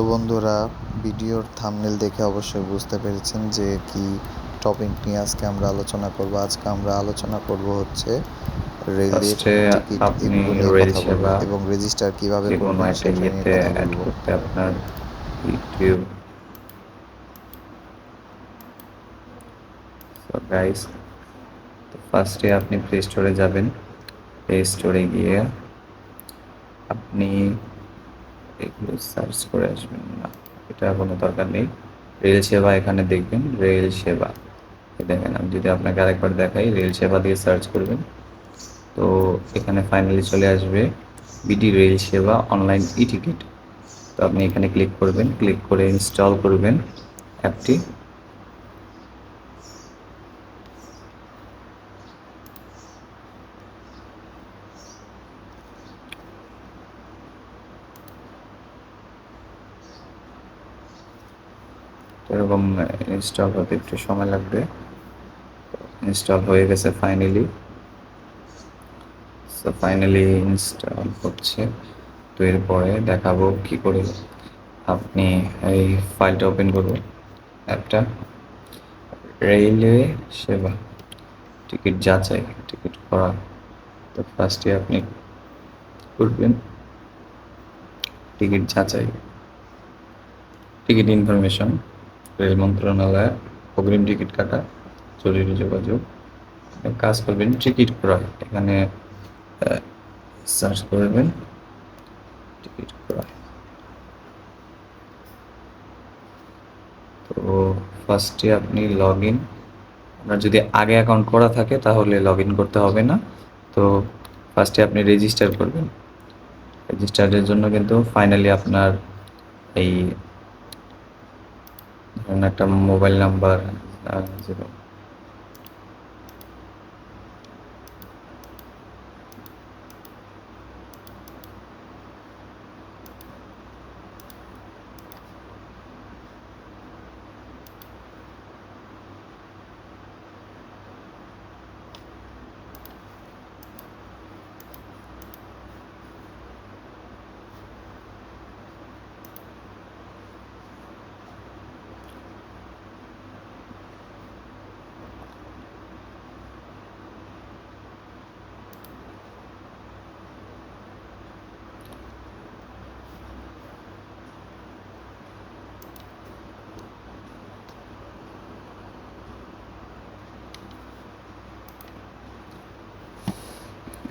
তো বন্ধুরা ভিডিওর থাম্বনেল দেখে অবশ্যই বুঝতে পেরেছেন যে কি টপিক নিয়ে আজকে আমরা আলোচনা করব। আজকে আমরা আলোচনা করব হচ্ছে রেলের টিকিট এগুলো নিয়ে কথা বলব এবং রেজিস্টার কীভাবে করবেন সেটা নিয়ে কথা অ্যাড বলব। করতে আপনার ইউটিউব সো গাইস তো ফার্স্টে আপনি প্লে স্টোরে যাবেন। প্লে স্টোরে গিয়ে আপনি এগুলো সার্চ করে আসবেন না। এটা কোনো দরকার নেই। রেল সেবা এখানে দেখবেন। রেল সেবা। দেখেন, আমি যদি আপনাকে আরেকবার দেখাই রেল সেবা দিয়ে সার্চ করবেন। তো এখানে ফাইনালি চলে আসবে BD rail Sheba online E ticket তো আপনি এখানে ক্লিক করবেন। ক্লিক করে ইনস্টল করবেন অ্যাপটি এরকম ইনস্টল হতে একটু সময় লাগবে। ইনস্টল হয়ে গেছে ফাইনালি সো ফাইনালি ইনস্টল হচ্ছে। তো এরপরে দেখাবো কি করে আপনি এই ফাইলটা ওপেন করবেন অ্যাপটা রেলওয়ে সেবা টিকিট যাচাই টিকিট করা। তো ফার্স্টে আপনি করবেন টিকিট যাচাই টিকিট ইনফরমেশন রেল মন্ত্রণালয়, অগ্রিম টিকিট কাটা, জরুরি যোগাযোগ কাজ করবেন, টিকিট ক্রয়, এখানে সার্চ করবেন, টিকিট ক্রয়। তো ফার্স্টে আপনি লগ ইন আপনার যদি আগে অ্যাকাউন্ট করা থাকে, তাহলে লগ ইন করতে হবে না। তো ফার্স্টে আপনি রেজিস্টার করবেন। রেজিস্টারের জন্য কিন্তু ফাইনালি আপনার এই একটা মোবাইল নাম্বার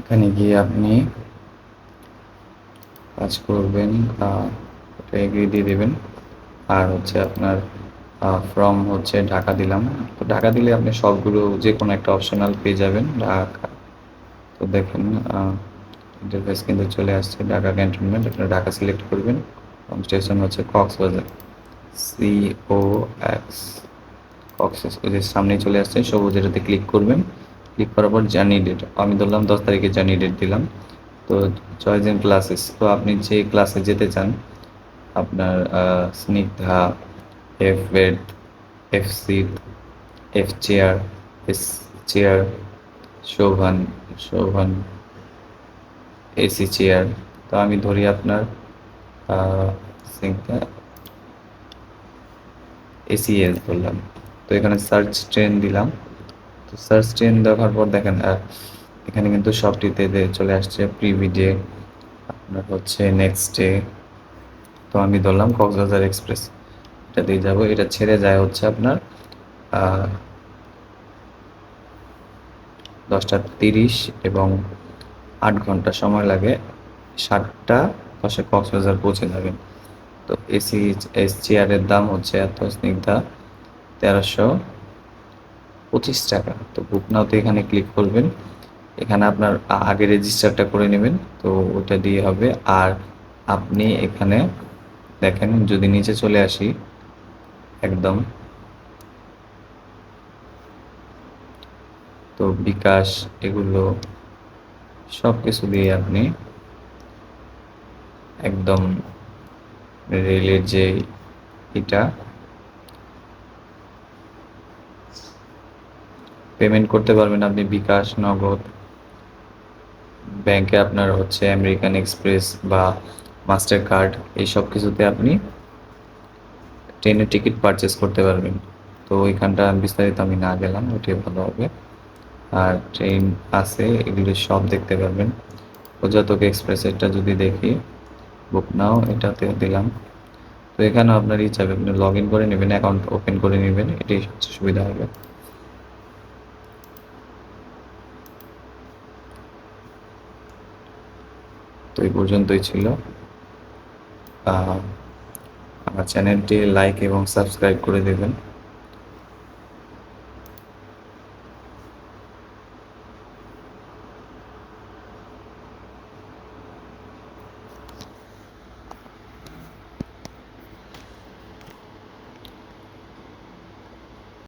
এখানে গিয়ে আপনি কাজ করবেন এগিয়ে দিয়ে দেবেন। আর হচ্ছে আপনার ফ্রম হচ্ছে ঢাকা দিলাম। তো ঢাকা দিলে আপনি সবগুলো যে কোনো একটা অপশনাল পেয়ে যাবেন, ঢাকা। তো দেখেন ইন্টারফেস কিন্তু চলে আসছে ঢাকা ক্যান্টনমেন্ট আপনারা ঢাকা সিলেক্ট করবেন। স্টেশন হচ্ছে Cox's Bazar. C O X Cox ওই যে সামনে চলে আসছে, সবুজ এটাতে ক্লিক করবেন। ক্লিক করার পর জার্নি ডেট। আমি ধরলাম দশ তারিখে জার্নি ডেট দিলাম। তো চয়েস ইন ক্লাসেস। তো আপনি যে ক্লাসে যেতে চান, আপনার Snigdha F bed F seat F chair S chair Shovan Shovan AC chair তো আমি ধরি আপনার স্নিগ্ধা, এসিএস ধরলাম। তো এখানে সার্চ ট্রেন দিলাম। তো সার্চ ট্রেন দেখার পর দেখেন এখানে কিন্তু সবটিতে চলে আসছে প্রিভি ডে আপনার হচ্ছে নেক্সট ডে তো আমি ধরলাম কক্সবাজার এক্সপ্রেস এটা দিয়ে যাব, এটা ছেড়ে যায় হচ্ছে আপনার দশটা তিরিশ এবং আট ঘণ্টা সময় লাগে। সাতটা দশে কক্সবাজার পৌঁছে যাবেন। তো এসি এস চেয়ারের দাম হচ্ছে এত স্নিগ্ধা তেরোশো। পঁচিশ টাকা। তো বুক নাওতে এখানে ক্লিক করবেন। এখানে আপনার আগে রেজিস্টারটা করে নেবেন। তো ওটা দিয়ে হবে। আর আপনি এখানে দেখেন, যদি নিচে চলে আসি, একদম। তো বিকাশ, এগুলো সব কিছু দিয়ে আপনি একদম রেলের যে এটা পেমেন্ট করতে পারবেন আপনি বিকাশ, নগদ ব্যাংকে আপনার হচ্ছে আমেরিকান এক্সপ্রেস বা মাস্টার কার্ড এই সব কিছুতে আপনি ট্রেনের টিকিট পারচেস করতে পারবেন। তো ওইখানটা বিস্তারিত আমি না গেলাম, ওইটাই ভালো হবে। আর ট্রেন আছে, এগুলো সব দেখতে পারবেন। প্রজাতক এক্সপ্রেসেরটা যদি দেখি বুক নাও এটাতে দিলাম। তো এখানে আপনার ইচ্ছা হবে, আপনি লগ ইন করে নেবেন অ্যাকাউন্ট ওপেন করে নেবেন, এটাই সবচেয়ে সুবিধা হবে। তো এই পর্যন্তই ছিল। আমার চ্যানেলটি লাইক এবং সাবস্ক্রাইব করে দেবেন।